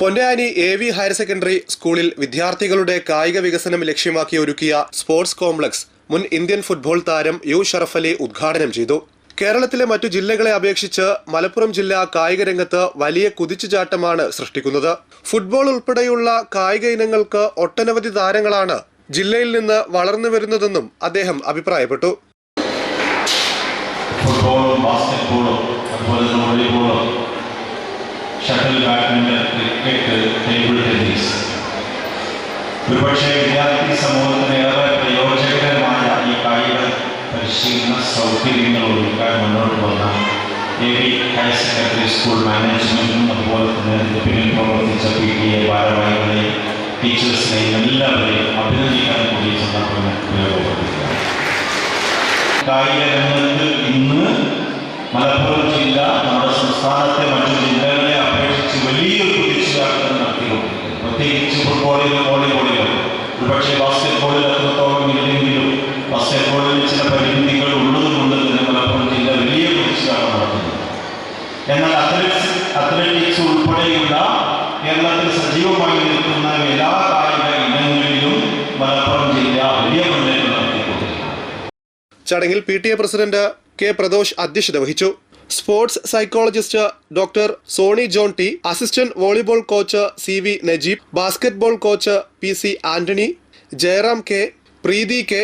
Ponnani A V higher secondary സ്കൂളിൽ വിദ്യാർത്ഥികളുടെ കായിക വികസനം ലക്ഷ്യമാക്കി ഒരുക്കിയ സ്പോർട്സ് കോംപ്ലക്സ് മുൻ ഇന്ത്യൻ ഫുട്ബോൾ താരം യു ഷറഫലി ഉദ്ഘാടനം ചെയ്തു. കേരളത്തിലെ മറ്റു ജില്ലകളെ അപേക്ഷിച്ച് മലപ്പുറം ജില്ല കായിക രംഗത്ത് വലിയ കുതിച്ചുചാട്ടമാണ് സൃഷ്ടിക്കുന്നത്. ഫുട്ബോൾ ഉൾപ്പെടെയുള്ള കായിക ഇനങ്ങൾക്ക് ഒട്ടനവധി താരങ്ങളാണ് ജില്ലയിൽ നിന്ന് വളർന്നു വരുന്നതെന്നും അദ്ദേഹം അഭിപ്രായപ്പെട്ടു. അതുപോലെ തന്നെ വോളിബോളും shuttle badminton cricket table tennis ഒരുപക്ഷെ വിദ്യാർത്ഥി സമൂഹത്തിന് ഏറെ പ്രയോജനകരമായ ഈ കായിക പരിശീലന സൗകര്യങ്ങൾ ഒരുക്കാൻ മുന്നോട്ട് വന്ന A V higher secondary school മാനേജ്മെൻറ്റും അതുപോലെ തന്നെ ഇതിന് പിന്നിൽ പ്രവർത്തിച്ച പി ടി എ ഭാരവാഹികളെയും ടീച്ചേഴ്സിനെയും എല്ലാവരെയും അഭിനന്ദിക്കാൻ കൂടി ഈ സന്ദർഭം ഞാൻ ഉപയോഗപ്പെടുത്തുകയാണ് കായിക രംഗത്ത് ഫുട്ബോളിലും വോളിബോളിലും ഒരുപക്ഷെ ബാസ്കറ്റ്ബോളിൽ ഇല്ലെങ്കിലും ബാസ്കറ്റ്ബോളിൽ ചില പരിമിതികൾ ഉള്ളതുകൊണ്ട് തന്നെ മലപ്പുറം ജില്ല വലിയ നടത്തുന്നത് എന്നാൽ അത്ലറ്റിക്സ് അത്ലറ്റിക്സ് ഉൾപ്പെടെയുള്ള കേരളത്തിൽ സജീവമായി നിൽക്കുന്ന എല്ലാ കായിക ഇനങ്ങളിലും മലപ്പുറം ജില്ല വലിയ മുന്നേറ്റം നടത്തിക്കൊണ്ടിരിക്കുന്നു. ചടങ്ങിൽ P T A president K Pradosh അധ്യക്ഷത വഹിച്ചു. Sports psychologist doctor Soni John T assistant volleyball coach C V Najeeb basketball coach P C Antony Jayaram K Preethi K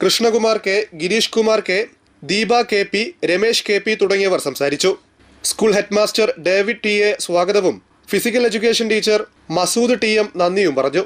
Krishnakumar K Girish Kumar K Deepa K P Ramesh K P തുടങ്ങിയവർ സംസാരിച്ചു. School headmaster David T A സ്വാഗതവും physical education teacher Masood T M നന്ദിയും പറഞ്ഞു.